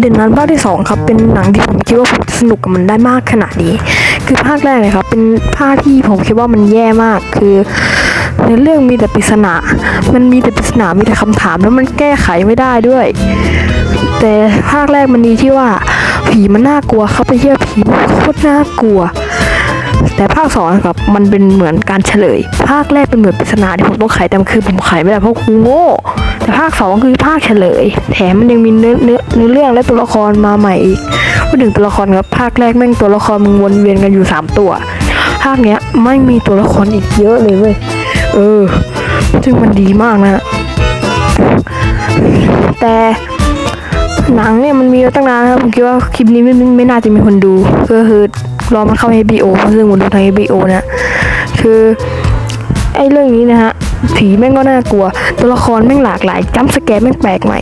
เด่นนั้นภาคที่สองครับ เป็นหนังที่ผมคิดว่าผมจะสนุกกับมันได้มากขนาดนี้คือภาคแรกเลยครับ เป็นภาคที่ผมคิดว่ามันแย่มากคือในเรื่องมีแต่ปริศนา มันมีแต่ปริศนา มีแต่คำถามแล้วมันแก้ไขไม่ได้ด้วย แต่ภาคแรกมันดีที่ว่า ผีมันน่ากลัวเขาไปเชื่อผีโคตรน่ากลัว แต่ภาคสองครับมันเป็นเหมือนการเฉลย ภาคแรกเป็นเหมือนปริศนาที่ผมต้องไขแต่คือผมไขไม่ได้เพราะครูโง่แต่ภาคสองคือภาคเฉลย แถมมันยังมีเนื้อเนื้อเนื้อเรื่องและตัวละครมาใหม่อีกพูดถึงตัวละครครับภาคแรกแม่งตัวละครมึงวนเวียนกันอยู่สามตัว ภาคเนี้ยไม่มีตัวละครอีกเยอะเลยเว้ยเออ ซึ่งมันดีมากนะแต่หนังเนี่ยมันมีตั้งนานแล้วผมคิดว่าคลิปนี้ไม่ไม่ไม่น่าจะมีคนดูก็คือ รอมันเข้า HBO ซึ่งผมดูทาง HBO นะคือไอ้เรื่องนี้นะฮะผีแม่งก็น่ากลัว ตัวละครแม่งหลากหลายจัมสแกร์แม่งแปลกใหม่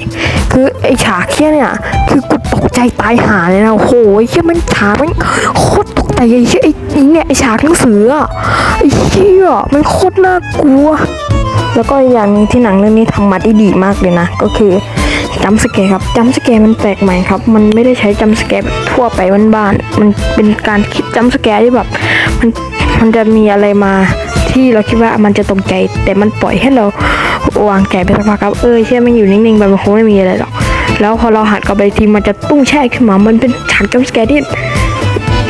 คือไอ้ฉากเคี้ยเนี่ยคือกูตกใจตายหาเลยนะโอ้โหไอ้เคี้ยแม่งฉากแม่งโคตรตกใจไอ้เคี้ยไอ้ไอ้เนี่ยไอ้ฉากหนังสืออะไอ้เคี้ยมันโคตรน่ากลัว แล้วก็อย่างนึงที่หนังเรื่องนี้ทำมาได้ดีมากเลยนะก็คือ จัมสแกร์ครับจัมสแกร์มันแปลกใหม่ครับ มันไม่ได้ใช้จัมสแกร์แบบทั่วไปบ้านๆมันเป็นการคิดจัมสแกร์ที่แบบมันมันจะมีอะไรมาที่เราคิดว่ามันจะตกใจ แต่มันปล่อยให้เราวางใจไปสักพักครับเออเชื่อมันอยู่นิ่งๆไปมันคงไม่มีอะไรหรอกแล้วพอเราหันกลับไปทีมันจะตุ้งแช่ขึ้นมา มันเป็นฉากจัมสแกร์ที่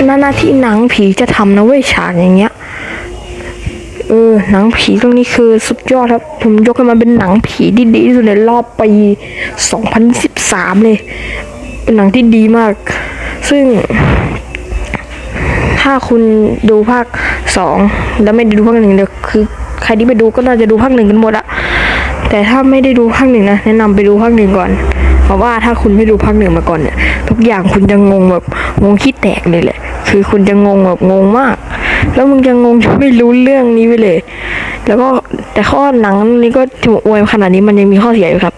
หนานาที่หนังผีจะทำนะเว้ยฉากอย่างเงี้ย เออหนังผีเรื่องนี้คือสุดยอดครับ ผมยกให้มันเป็นหนังผีที่ดีที่สุดในรอบปี 2013 เลย เป็นหนังที่ดีมาก ซึ่ง ถ้าคุณดูภาคสองแล้วไม่ได้ดูภาคหนึ่งเดี๋ยวคือ ใครที่ไปดูก็น่าจะดูภาคหนึ่งกันหมดอะแต่ถ้าไม่ได้ดูภาคหนึ่งนะแนะนำไปดูภาคหนึ่งก่อน เพราะว่าถ้าคุณไม่ดูภาคหนึ่งมาก่อนเนี่ยทุกอย่างคุณจะงงแบบงงขี้แตกเลยแหละ คือคุณจะงงแบบงงมาก แล้วมึงจะงงจนไม่รู้เรื่องนี้ไปเลย แล้วก็แต่ข้อหนังนี้ก็ถูกอวยขนาดนี้มันยังมีข้อเสียอยู่ครับ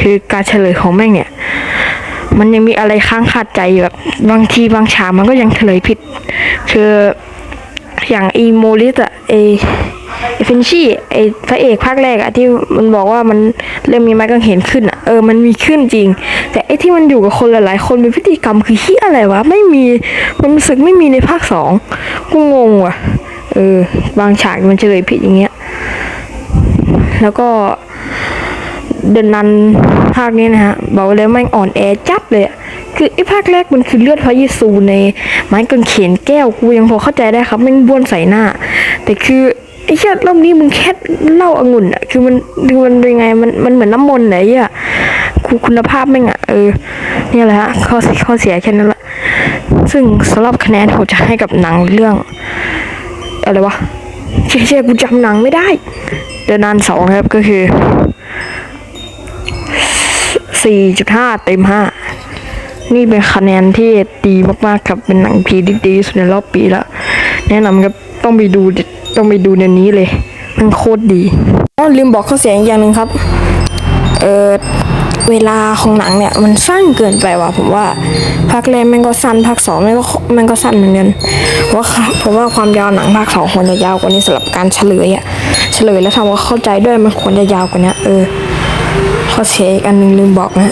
คือการเฉลยของแม่งเนี่ย มันยังมีอะไรค้างคาใจแบบบางทีบางฉากมันก็ยังเฉลยผิด คืออย่างอีโมลิสอะเอเฟินชี่ไอพระเอกภาคแรกอะที่มันบอกว่ามันเริ่มมีไม้กางเขนขึ้นอะเออมันมีขึ้นจริง แต่ไอที่มันอยู่กับคนหลายๆคนเป็นพิธีกรรมคือเฮียอะไรวะไม่มีมันรู้สึกไม่มีในภาคสอง กูงงว่ะ เออ บางฉากมันเฉลยผิดอย่างเงี้ย แล้วก็เดินนันภาคนี้นะฮะบอกเลยแม่งอ่อนแอจัดเลยคือไอ้ภาคแรกมันคือเลือดพระเยซูในไม้กางเขนแก้วกูยังพอเข้าใจได้ครับแม่งบ้วนใส่หน้า แต่คือไอ้เชี่ยรอบนี้มึงแค่เล้าอางุ่นอะคือมันคือมันเป็นไงมันมันเหมือนน้ำมนต์ไหนอะคูคุณภาพแม่งอะเออเนี่ยแหละฮะข้อเสียข้อเสียแค่นั้นแหละ ซึ่งสำหรับคะแนนผมจะให้กับหนังเรื่องอะไรวะเชี่ยเชี่ยกูจำหนังไม่ได้เดนนันสองครับก็คือ4.5เต็ม5นี่เป็นคะแนนที่ดีมากๆครับเป็นหนังผีที่ดีสุดในรอบปีแล้ว แนะนำครับต้องไปดูต้องไปดูในนี้เลยมันโคตรดีอ๋อลืมบอกข้อเสียอีกอย่างหนึ่งครับ เออ เวลาของหนังเนี่ยมันสั้นเกินไปว่ะผมว่าภาคแรกมันก็สั้นภาคสองมันก็มันก็สั้นเหมือนกันเพราะว่าผมว่าความยาวหนังภาคสองควรจะยาวกว่านี้สำหรับการเฉลยอะเฉลยแล้วทำว่าเข้าใจด้วยมันควรจะยาวกว่านี้เออข้อเสียอีกอันหนึงลืมบอกนะ